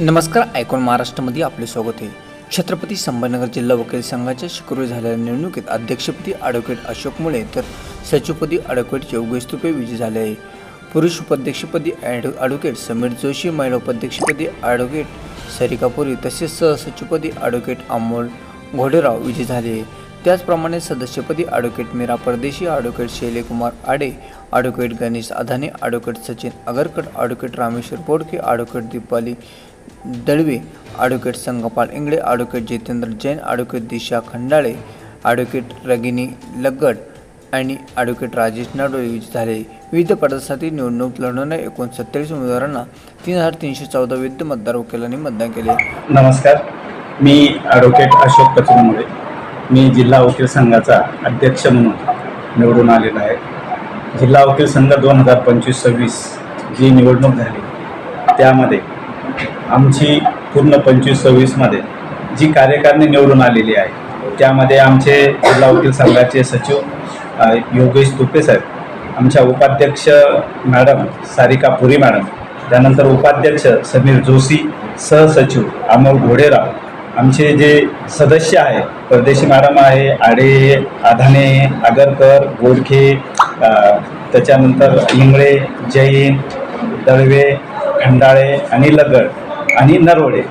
नमस्कार ऐकून महाराष्ट्रामध्ये आपले स्वागत आहे. छत्रपती संभाजीनगर जिल्हा वकील संघाच्या शुक्रवारी झालेल्या निवडणुकीत अध्यक्षपदी ॲडव्होकेट अशोक मुळे तर सचिवपदी ॲडव्होकेट योगेश तुपे विजयी झाले आहे. पुरुष उपाध्यक्षपदी ॲड ॲडव्होकेट समीर जोशी महिला उपाध्यक्षपदी ॲडव्होकेट सरिकापुरी तसेच सहसचिवपदी ॲडव्होकेट अमोल घोडेराव विजयी झाले त्याचप्रमाणे सदस्यपदी advocate Mira Pardeshi advocate Shailekumar Aade advocate Ganesh Adhane advocate Sachin Agarkar advocate Rameshwar Bodke advocate Deepali Dalve advocate Sangpal Ingale advocate Jitendra Jain advocate Disha Khandale advocate Ragini Lagad आणि advocate Rajesh नाडोळे विजयी झाले. विविध पदासाठी निवडणूक लढवणाऱ्या एकूण सत्तेचाळीस उमेदवारांना तीन हजार तीनशे चौदा विविध मतदार वकिलांनी मतदान केले. नमस्कार. मी ॲडव्होकेट अशोक कचुरमुळे. मी जिल्हा वकील संघाचा अध्यक्ष म्हणून निवडून आलेला आहे. जिल्हा वकील संघ दोन हजार पंचवीस सव्वीस जी निवडणूक झाली त्यामध्ये आमची पूर्ण पंचवीस सव्वीसमध्ये जी कार्यकारिणी निवडून आलेली आहे त्यामध्ये आमचे जिल्हा वकील संघाचे सचिव योगेश तुपे साहेब आमच्या उपाध्यक्ष मॅडम सारिका पुरी मॅडम त्यानंतर उपाध्यक्ष समीर जोशी सहसचिव अमोल घोडेराव आमचे जे सदस्य आहे परदेशी मॅडम आहे आडे आधाने आगरकर गोडखे त्याच्यानंतर इंगळे जैन दळवे खंडाळे आणि लगड आणि नरवडे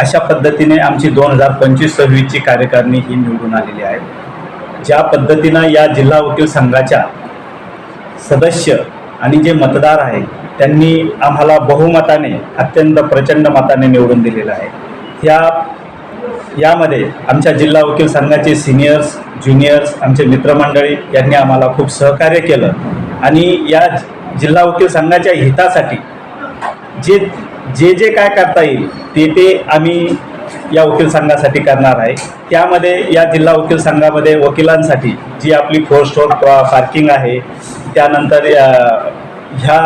अशा पद्धतीने आमची दोन हजार पंचवीस सव्वीसची कार्यकारिणी ही निवडून आलेली आहे. ज्या पद्धतीनं या जिल्हा वकील संघाच्या सदस्य आणि जे मतदार आहे त्यांनी आम्हाला बहुमताने अत्यंत प्रचंड मताने निवडून दिलेलं आहे. या यामध्ये आमच्या जिल्हा वकील संघाचे सिनियर्स ज्युनियर्स आमचे मित्रमंडळी यांनी आम्हाला खूप सहकार्य केलं. आणि या जिल्हा वकील संघाच्या हितासाठी जे जे जे काय करता येईल ते ते आम्ही या वकील संघासाठी करणार आहे. त्यामध्ये या जिल्हा वकील संघामध्ये वकिलांसाठी जी आपली फोर स्टोर पार्किंग आहे त्यानंतर ह्या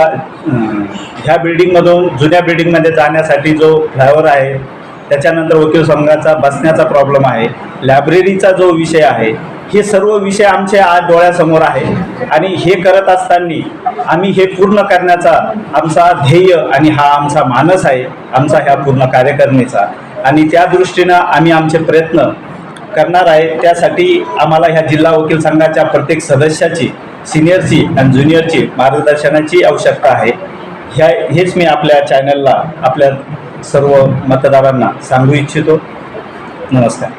ह्या बिल्डिंगमधून जुन्या बिल्डिंगमध्ये जाण्यासाठी जो फ्लायवर आहे त्याच्यानंतर वकील संघाचा बसण्याचा प्रॉब्लेम आहे. लायब्ररीचा जो विषय आहे हे सर्व विषय आमच्या आज डोळ्यासमोर आहे. आणि हे करत असताना आम्ही हे पूर्ण करण्याचा आमचा ध्येय आणि हा आमचा मानस आहे आमचा ह्या पूर्ण कार्यकारिणीचा आणि त्या दृष्टीनं आम्ही आमचे प्रयत्न करणार आहे. त्यासाठी आम्हाला ह्या जिल्हा वकील संघाच्या प्रत्येक सदस्याची सिनियरची आणि ज्युनियरची मार्गदर्शनाची आवश्यकता आहे. ह्या हेच मी आपल्या चॅनलला आपल्या सर्व मतदारांना सांगू इच्छितो. नमस्कार.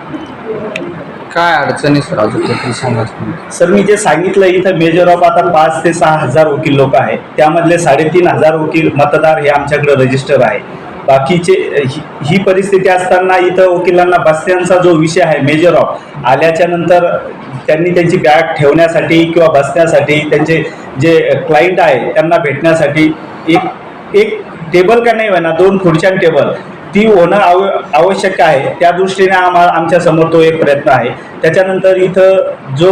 काय अडचणी सर अजून वकील संघात सर मी जे सांगितलं इथं मेजर ऑफ आता पाच ते सहा हजार वकील लोक आहेत. त्यामधले साडेतीन हजार वकील मतदार हे आमच्याकडे रजिस्टर आहे. बाकीचे ही ही परिस्थिती असताना इथं वकिलांना बस्त्यांचा जो विषय आहे मेजर ऑफ आल्याच्यानंतर त्यांनी त्यांची बॅग ठेवण्यासाठी किंवा बसण्यासाठी त्यांचे जे क्लायंट आहे त्यांना भेटण्यासाठी एक एक टेबल का नाही म्हणा दोन खुर्च्या टेबल ती होणं आव आवश्यक आहे. त्या दृष्टीने आम्हा आमच्यासमोर तो एक प्रयत्न आहे. त्याच्यानंतर इथं जो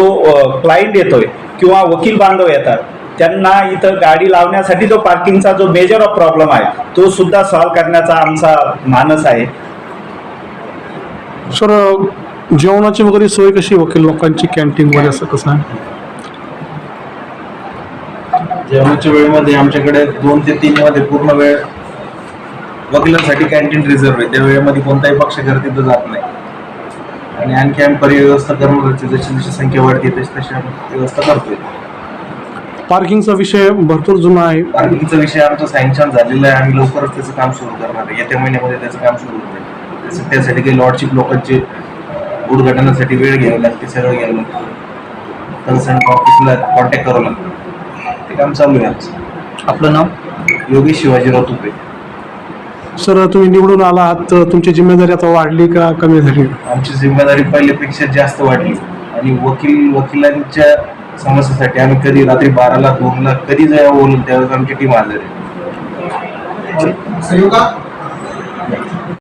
क्लायंट येतोय किंवा वकील बांधव येतात त्यांना इथं गाडी लावण्यासाठी जो पार्किंगचा जो मेजर ऑफ प्रॉब्लेम आहे तो सुद्धा सॉल्व्ह करण्याचा आमचा मानस आहे. सर जेवणाची वगैरे सोय कशी वकील लोकांची कॅन्टीनमध्ये असं कसं आहे? जेवणाच्या वेळेमध्ये आमच्याकडे दोन ते तीन मध्ये पूर्ण वेळ वकिलांसाठी कॅन्टीन रिझर्व आहे. त्या वेळेमध्ये कोणताही पक्षकार तिथं जात नाही. आणि आणखी आम्ही पर्याय व्यवस्था करणार जशी जशी संख्या वाढते तशी तशी आम्ही व्यवस्था करतोय. पार्किंगचा विषय भरपूर जुना आहे. पार्किंगचा विषय आमचा सँक्शन झालेला आहे. आम्ही लवकरच त्याचं काम सुरू करणार आहे. येत्या महिन्यामध्ये त्याचं काम सुरू होईल. त्याचं त्यासाठी काही लॉर्डशिप लोकांचे उद्घाटनासाठी वेळ घ्यावी लागते. सगळं घ्यावं लागतं. कन्सर्न ऑफिसला कॉन्टॅक्ट करावं लागतं. ते काम चालू आहे आमचं. आपलं नाव? योगेश शिवाजीराव तुपे. सर तुम्ही निवडून आला आहात तर तुमची जिम्मेदारी आता वाढली का कमी झाली? आमची जिम्मेदारी पहिल्यापेक्षा जास्त वाढली. आणि वकील वकिलांच्या समस्येसाठी आम्ही कधी रात्री बाराला दोनला कधी जेव्हा बोलून त्यावेळेस आमची टीम आहे.